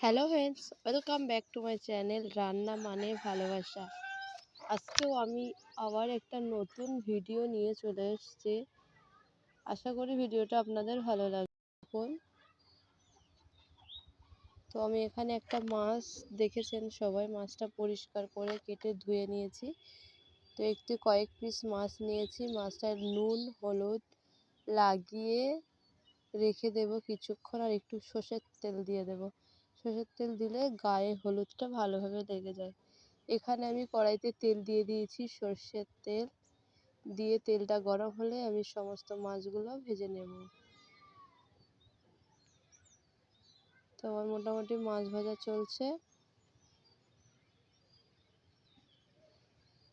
Hello friends welcome back to my channel রান্না মানে ভালোবাসা আজকেও আমি আবার একটা নতুন ভিডিও নিয়ে চলে এসেছি। আশা করি ভিডিওটা আপনাদের ভালো লাগবে। এখন তো আমি এখানে একটা মাছ দেখেছেন সবাই? মাছটা পরিষ্কার করে কেটে ধুয়ে নিয়েছি। তো একটু কয়েক পিস মাছ নিয়েছি। মাছটার নুন, হলুদ লাগিয়ে রেখে দেব কিছুক্ষণ আর একটু সর্ষের তেল দিয়ে দেবো। সর্ষের তেল দিলে গায়ে হলুদটা ভালোভাবে লেগে যায়। এখানে আমি কড়াইতে তেল দিয়ে দিয়েছি সর্ষের তেল। দিয়ে তেলটা গরম হলে আমি সমস্ত মাছগুলো ভেজে নেব। তো আমার মোটামুটি মাছ ভাজা চলছে।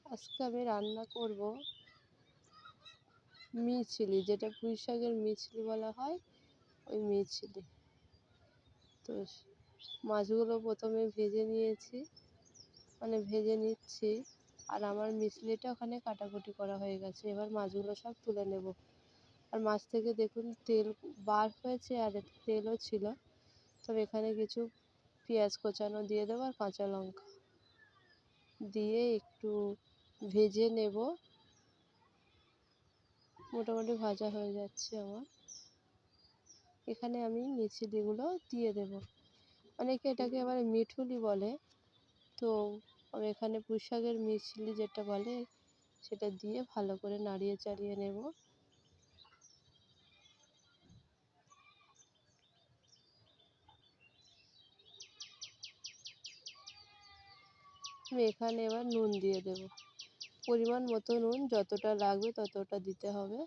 আজকে আমি রান্না করব মিছিলি যেটা পুঁই শাকের মিছলি বলা হয়, ওই মিছলি তো মাছগুলো প্রথমে ভেজে নিয়েছি। মানে ভেজে নিচ্ছি। আর আমার মিসলিটা ওখানে কাটাকুটি করা হয়ে গেছে। এবার মাছগুলো সব তুলে নেব। আর মাছ থেকে দেখুন, তেল বার হয়েছে আর তেলও ছিল। তবে এখানে কিছু পেঁয়াজ কোচানো দিয়ে দেবো আর কাঁচা লঙ্কা। দিয়ে একটু ভেজে নেব। মোটামুটি ভাজা হয়ে যাচ্ছে আমার। এখানে আমি মিছিলিগুলো দিয়ে দেবো। অনেকে এটাকে আবার মিঠুলি বলে। তো আমি এখানে পুঁই শাকের মিছলি যেটা বলে, সেটা দিয়ে ভালো করে নাড়িয়ে চাড়িয়ে নেব। আমি এখানে এবার নুন দিয়ে দেব। পরিমাণ মতো নুন, যতটা লাগবে ততটা দিতে হবে।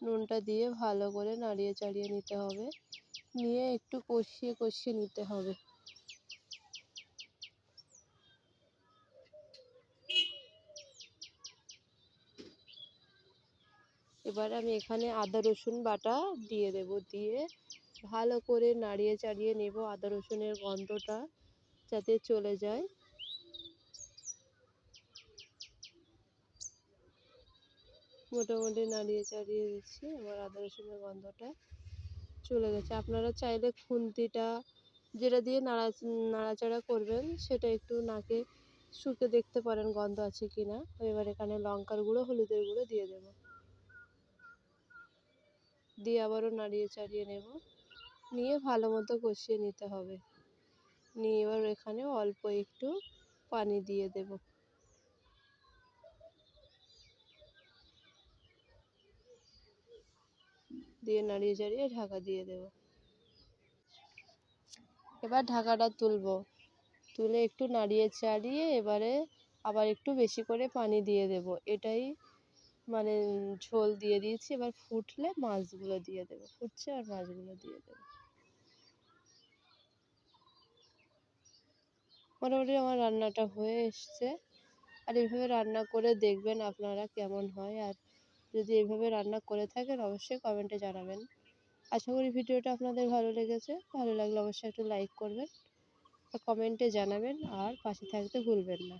নুনটা দিয়ে ভালো করে নাড়িয়ে চাড়িয়ে নিতে হবে। নিয়ে একটু কষিয়ে কষিয়ে নিতে হবে। এবার আমি এখানে আদা, রসুন বাটা দিয়ে দেব, দিয়ে ভালো করে নাড়িয়ে, চাড়িয়ে নেব আদা, রসুনের গন্ধটা যাতে চলে যায়। মোটামুটি নাড়িয়ে, চাড়িয়ে দিচ্ছি আমার আদা, রসুনের গন্ধটা চলে গেছে। আপনারা চাইলে খুন্তিটা যেটা দিয়ে নাড়া, নাড়াচাড়া করবেন, সেটা একটু নাকে শুকে দেখতে পারেন গন্ধ আছে কি না এবার এখানে লঙ্কার গুঁড়ো, হলুদের গুঁড়ো দিয়ে দেব। দিয়ে আবারও নাড়িয়ে চাড়িয়ে নেব। নিয়ে ভালো মতো কষিয়ে নিতে হবে। নিয়ে এবার এখানে অল্প একটু পানি দিয়ে দেব। দিয়ে নাড়িয়ে চাড়িয়ে ঢাকা দিয়ে দেব। এবার ঢাকাটা তুলবো। তুলে একটু নাড়িয়ে চাড়িয়ে এবারে আবার একটু বেশি করে পানি দিয়ে দেব। এটাই মানে ঝোল দিয়ে দিয়েছি। এবার ফুটলে মাছগুলো দিয়ে দেবো। ফুটছে আর মাছগুলো দিয়ে দেবো। মোটামুটি আমার রান্নাটা হয়ে এসছে। আর এইভাবে রান্না করে দেখবেন আপনারা কেমন হয়। আর যদি এভাবে রান্না করে থাকেন, অবশ্যই কমেন্টে জানাবেন। আশা করি ভিডিওটা আপনাদের ভালো লেগেছে। ভালো লাগলে অবশ্যই একটু লাইক করবেন কমেন্টে জানাবেন, আর পাশে থাকতে ভুলবেন না।